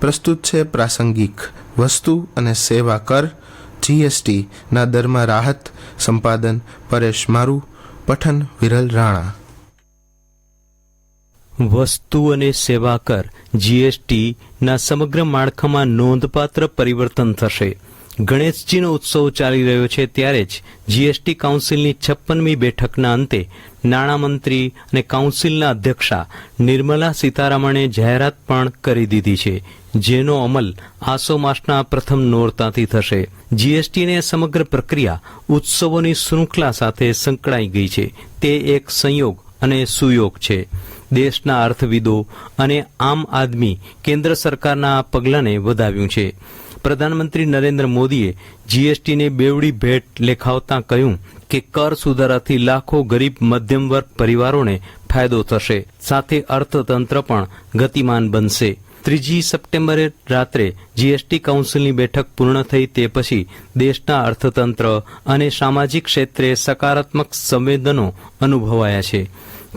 પ્રસ્તુત છે પ્રાસંગિક વસ્તુ અને સેવા કર જીએસટીના દરમાં રાહત, સંપાદન, પરેશ મારુ, પઠન વિરલ રાણા. વસ્તુ અને સેવા કર જીએસટીના સમગ્ર માળખામાં નોંધપાત્ર પરિવર્તન થશે. ગણેશજીનો ઉત્સવ ચાલી રહ્યો છે ત્યારે જ જીએસટી કાઉન્સિલની છપ્પનમી બેઠકના અંતે નાણામંત્રી અને કાઉન્સિલના અધ્યક્ષા નિર્મલા સીતારામણે જાહેરાત પણ કરી દીધી છે, જેનો અમલ આસો માસના પ્રથમ નોરતાથી થશે. જીએસટીને સમગ્ર પ્રક્રિયા ઉત્સવોની શૃંખલા સાથે સંકળાઈ ગઈ છે. તે એક સંયોગ અને સુયોગ છે. દેશના અર્થવિદો અને આમ આદમી કેન્દ્ર સરકારના પગલાંને વધાવ્યું છે. પ્રધાનમંત્રી નરેન્દ્ર મોદીએ જીએસટીને બેવડી ભેટ લેખાવતા કહ્યું કે કર સુધારાથી લાખો ગરીબ મધ્યમ વર્ગ પરિવારોને ફાયદો થશે. સાથે અર્થતંત્ર પણ ગતિમાન બનશે. ત્રીજી સપ્ટેમ્બરે રાત્રે જીએસટી કાઉન્સિલની બેઠક પૂર્ણ થઈ તે પછી દેશના અર્થતંત્ર અને સામાજિક ક્ષેત્રે સકારાત્મક સંવેદનો અનુભવાયા છે.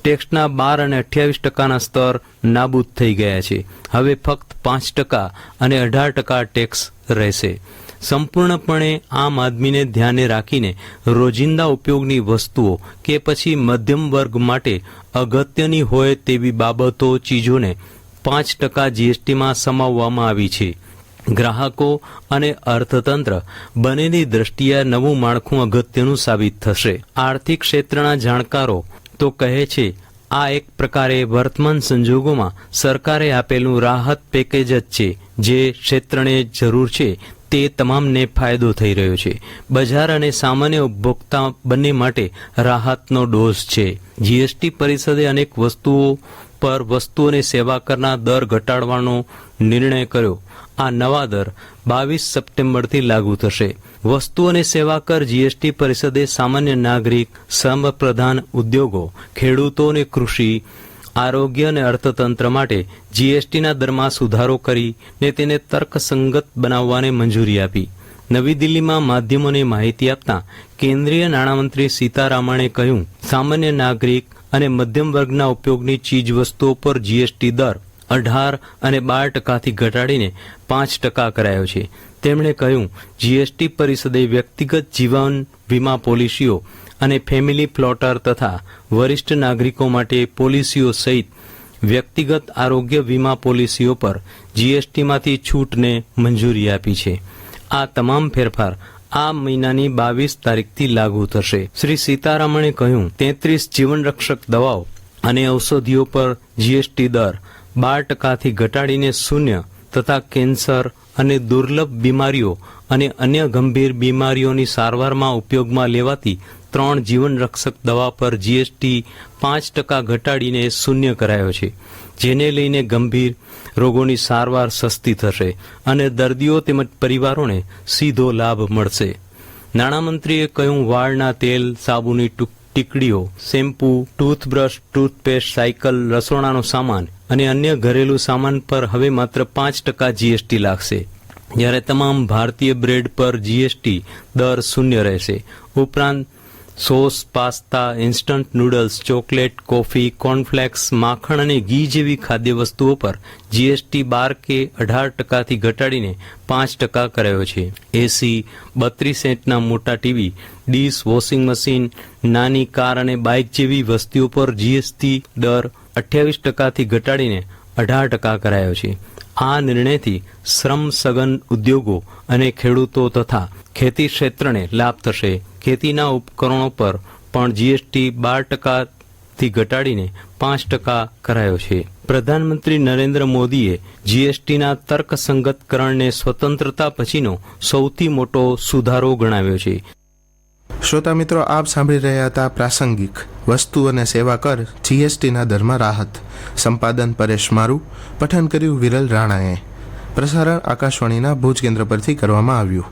ટેક્સના બાર અને અઠ્યાવીસ ટકાના સ્તર નાબૂદ થઈ ગયા છે. હવે ફક્ત પાંચ ટકા અને અઢાર ટકા ટેક્સ રહેશે. સંપૂર્ણપણે આમ આદમીને ધ્યાને રાખીને રોજિંદા ઉપયોગની વસ્તુઓ કે પછી મધ્યમ વર્ગ માટે અગત્યની હોય તેવી બાબતો ચીજોને પાંચ ટકા જીએસટીમાં સમાવવામાં આવી છે. ગ્રાહકો અને અર્થતંત્ર બંનેની દ્રષ્ટિએ નવું માળખું અગત્યનું સાબિત થશે. આર્થિક ક્ષેત્રના જાણકારો તો કહે છે, આ એક પ્રકારે વર્તમાન સંજોગોમાં સરકારે આપેલું રાહત પેકેજ જ છે. જે ક્ષેત્રને જરૂર છે તે તમામને ફાયદો થઈ રહ્યો છે. બજાર અને સામાન્ય ઉપભોક્તા બંને માટે રાહતનો ડોઝ છે. જીએસટી પરિષદે અનેક વસ્તુઓ પર વસ્તુ અને સેવા કરના દર ઘટાડવાનો નિર્ણય કર્યો. આ નવા દર બાવીસ સપ્ટેમ્બરથી લાગુ થશે. વસ્તુ અને સેવા કર જીએસટી પરિષદે સામાન્ય નાગરિક સમપ્રધાન ઉદ્યોગો, ખેડૂતો અને કૃષિ, આરોગ્ય અને અર્થતંત્ર માટે જીએસટીના દરમાં સુધારો કરીને તેને તર્કસંગત બનાવવાને મંજૂરી આપી. નવી દિલ્હીમાં માધ્યમોને માહિતી આપતા કેન્દ્રીય નાણામંત્રી સીતારામણે કહ્યું, સામાન્ય નાગરિક અને મધ્યમ વર્ગના ઉપયોગની ચીજવસ્તુઓ પર જીએસટી દર અઢાર અને બાર ટકાથી ઘટાડીને પાંચ ટકા કરાયો છે. તેમણે કહ્યું જીએસટી પરિષદે વ્યક્તિગત જીવન વીમા પોલિસીઓ અને ફેમિલી પ્લોટર તથા વરિષ્ઠ નાગરિકો માટે પોલિસીઓ સહિત વ્યક્તિગત આરોગ્ય વીમા પોલિસીઓ પર જીએસટીમાંથી છૂટને મંજૂરી આપી છે. આ તમામ ફેરફાર આ મહિનાની બાવીસ તારીખથી લાગુ થશે. શ્રી સીતારામણે કહ્યું, તેત્રીસ જીવનરક્ષક દવાઓ અને ઔષધિઓ પર જીએસટી દર બાર ટકાથી ઘટાડીને શૂન્ય તથા કેન્સર અને દુર્લભ બીમારીઓ અને અન્ય ગંભીર બીમારીઓની સારવારમાં ઉપયોગમાં લેવાતી ત્રણ જીવનરક્ષક દવા પર જીએસટી પાંચ ટકા ઘટાડીને શૂન્ય કરાયો છે, જેને લઈને ગંભીર રોગોની સારવાર સસ્તી થશે અને દર્દીઓ તેમજ પરિવારોને સીધો લાભ મળશે. નાણામંત્રીએ કહ્યું, વાળના તેલ, સાબુની ટીકડીઓ, શેમ્પૂ, ટૂથબ્રશ, ટૂથપેસ્ટ, સાયકલ, રસોડાનો સામાન અને અન્ય ઘરેલું સામાન પર હવે માત્ર પાંચ ટકા જીએસટી લાગશે. જ્યારે તમામ ભારતીય બ્રેડ પર જીએસટી દર શૂન્ય રહેશે. ઉપરાંત sauce, pasta, instant noodles, chocolate, coffee, cornflakes, માખણ અને ઘી જેવી ખાદ્ય વસ્તુઓ પર જીએસટી બાર કે અઢાર ટકાથી ઘટાડીને પાંચ ટકા કરાયો છે. એસી બત્રીસ ઇંચના મોટા ટીવી, ડીશ વોશિંગ મશીન, નાની કાર અને બાઇક જેવી વસ્તુઓ પર જીએસટી દર અઠ્યાવીસ ટકાથી ઘટાડીને અઢાર ટકા કરાયો છે. આ નિર્ણયથી શ્રમ સઘન ઉદ્યોગો અને ખેડૂતો તથા ખેતી ક્ષેત્રને લાભ થશે. ખેતીના ઉપકરણો પર પણ જીએસટી બાર ટકાથી ઘટાડીને પાંચ ટકા કરાયો છે. પ્રધાનમંત્રી નરેન્દ્ર મોદીએ જીએસટીના તર્કસંગતકરણને સ્વતંત્રતા પછીનો સૌથી મોટો સુધારો ગણાવ્યો છે. શ્રોતા મિત્રો, આપ સાંભળી રહ્યા હતા પ્રાસંગિક વસ્તુ અને સેવા કર જીએસટીના દરમાં રાહત. સંપાદન પરેશ મારુ, પઠન કર્યું વિરલ રાણાએ. પ્રસારણ આકાશવાણીના ભુજ કેન્દ્ર પરથી કરવામાં આવ્યું.